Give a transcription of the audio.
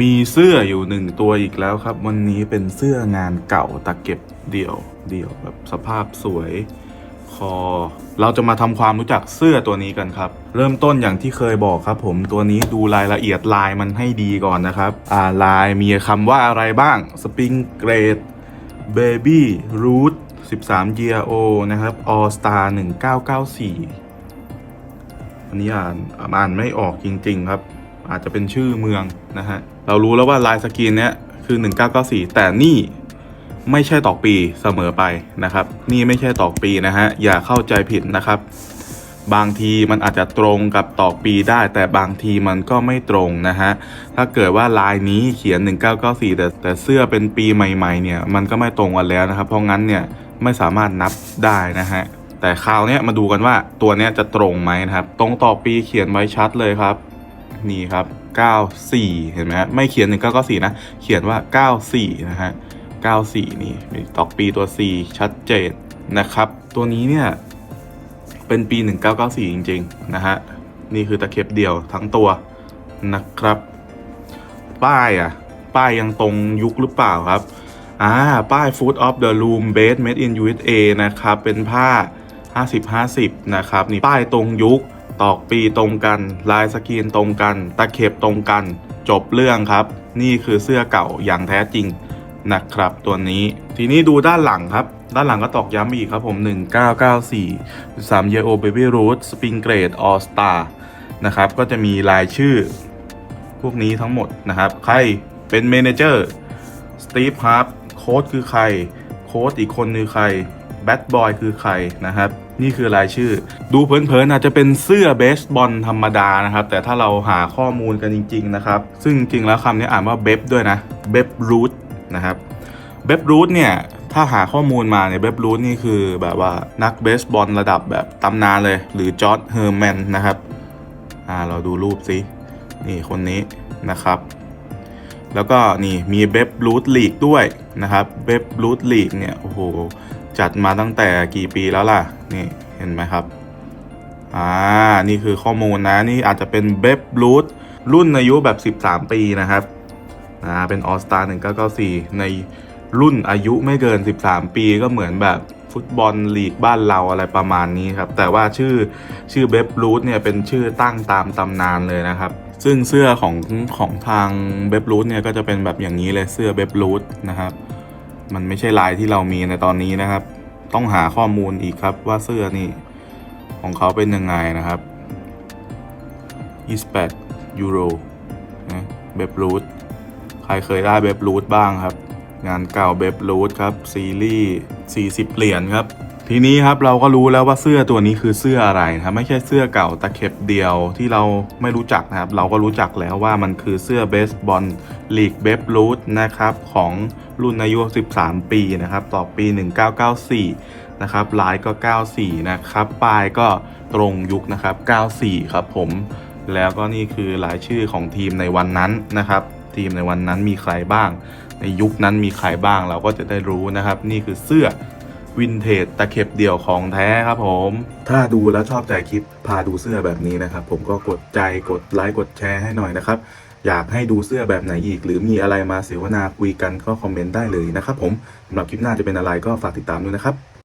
มีเสื้ออยู่หนึ่งตัวอีกแล้วครับ วันนี้เป็นเสื้องานเก่าตะเก็บเดี่ยวเดี่ยวแบบสภาพสวยคอ เราจะมาทำความรู้จักเสื้อตัวนี้กันครับ เริ่มต้นอย่างที่เคยบอกครับ ผมตัวนี้ดูรายละเอียดลายมันให้ดีก่อนนะครับ อ่าลายมีคำว่าอะไรบ้าง Spring Grade Baby Root 13 Year o นะครับ All Star 1994 อันนี้อ่านอ่านไม่ออกจริง ๆ ครับ อาจจะเป็นชื่อเมืองนะฮะ เรารู้แล้วว่าลายสกรีนเนี้ยคือ 1994 แต่นี่ไม่ใช่ตอกปีเสมอไปนะครับ นี่ไม่ใช่ตอกปีนะฮะ อย่าเข้าใจผิดนะครับ บางทีมันอาจจะตรงกับตอกปีได้ แต่บางทีมันก็ไม่ตรงนะฮะ ถ้าเกิดว่าลายนี้เขียน 1994 แต่แต่เสื้อเป็นปีใหม่ๆเนี่ยมันก็ไม่ตรงกันแล้วนะครับ เพราะงั้นเนี่ยไม่สามารถนับได้นะฮะแต่คราวนี้มาดูกันว่าตัวนี้จะตรงไหมนะครับ ตรงต่อปีเขียนไว้ชัดเลยครับ นี่ครับ 94 เห็นไหมฮะไม่เขียน 1994 นะ เขียนว่า 94 นะฮะ 94 นี่มีตอกปีตัว4ชัดเจนนะครับ ตัวนี้เนี่ยเป็นปี 1994 จริง ๆ นะฮะ นี่คือตะเข็บเดียวทั้งตัวนะครับ ป้ายอะ ป้ายยังตรงยุคหรือเปล่าครับ อ่า ป้าย Food of the Room Base Made in USA นะครับ เป็นผ้า 50-50 นะครับ นี่ป้ายตรงยุค ตอกปีตรงกัน ลายสกรีนตรงกัน ตะเข็บตรงกัน จบเรื่องครับ นี่คือเสื้อเก่าอย่างแท้จริงนะครับ ตัวนี้ทีนี้ดูด้านหลังครับ ด้านหลังก็ตอกย้ำอีกครับผม 1994 3 Year Old Baby Root Spring Grade All Star นะครับก็จะมีรายชื่อ พวกนี้ทั้งหมดนะครับ ใครเป็นเมนเจอร์สตีฟฮาร์ปโค้ดคือใคร โค้ดอีกคนคือใครแบทบอยคือใครนะครับ นี่คือรายชื่อ ดูเผินๆอาจจะเป็นเสื้อเบสบอลธรรมดานะครับ แต่ถ้าเราหาข้อมูลกันจริง ๆ นะครับ ซึ่งจริงแล้วคำนี้อ่านว่าเบฟด้วยนะเบฟรูทนะครับเบฟรูทเนี่ย ถ้าหาข้อมูลมาเนี่ยเบฟรูทนี่คือแบบว่านักเบสบอลระดับแบบตำนานเลย หรือจอร์ดเฮอร์แมนนะครับอ่าเราดูรูปสินี่คนนี้นะครับแล้วก็นี่มีเบฟรูทลีกด้วยนะครับเบฟรูทลีกเนี่ยโอ้โห จัดมาตั้งแต่กี่ปีแล้วล่ะ นี่เห็นไหมครับ อ่า นี่คือข้อมูลนะ นี่อาจจะเป็นเบฟรูทรุ่นอายุแบบ 13 ปีนะครับ อ่า เป็นออสตา1994 ในรุ่นอายุไม่เกิน 13 ปีก็เหมือนแบบฟุตบอลลีกบ้านเราอะไรประมาณนี้ครับ แต่ว่าชื่อชื่อเบฟรูทเนี่ยเป็นชื่อตั้งตามตำนานเลยนะครับ ซึ่งเสื้อของของทางเบฟรูทเนี่ยก็จะเป็นแบบอย่างนี้เลยเสื้อเบฟรูทนะครับ มันไม่ใช่ลายที่เรามีในตอนนี้นะครับ ต้องหาข้อมูลอีกครับว่าเสื้อนี่ของเขาเป็นยังไงนะครับ28ยูโรนะเบฟรูทใครเคยได้เบฟรูทบ้างครับ งานเก่าเบฟรูทครับ ซีรีส์40 เหรียญครับ ทีนี้ครับเราก็รู้แล้วว่าเสื้อตัวนี้คือเสื้ออะไรนะครับ ไม่ใช่เสื้อเก่าตะเข็บเดียวที่เราไม่รู้จักนะครับ เราก็รู้จักแล้วว่ามันคือเสื้อเบสบอลลีกเบฟรูทนะครับของ รุ่นอายุ 13 ปีนะครับ ต่อปี 1994 นะครับลายก็ 94 นะครับป้ายก็ตรงยุคนะครับ 94 ครับผม แล้วก็นี่คือรายชื่อของทีมในวันนั้นนะครับ ทีมในวันนั้นมีใครบ้าง ในยุคนั้นมีใครบ้าง เราก็จะได้รู้นะครับ นี่คือเสื้อวินเทจตะเข็บเดี่ยวของแท้ครับผม ถ้าดูแล้วชอบใจคลิปพาดูเสื้อแบบนี้นะครับ ผมก็กดใจกดไลค์กดแชร์ให้หน่อยนะครับ อยากให้ดูเสื้อแบบไหนอีก หรือมีอะไรมาเสวนาคุยกันก็คอมเมนต์ได้เลยนะครับผมสำหรับคลิปหน้าจะเป็นอะไรก็ฝากติดตามด้วยนะครับ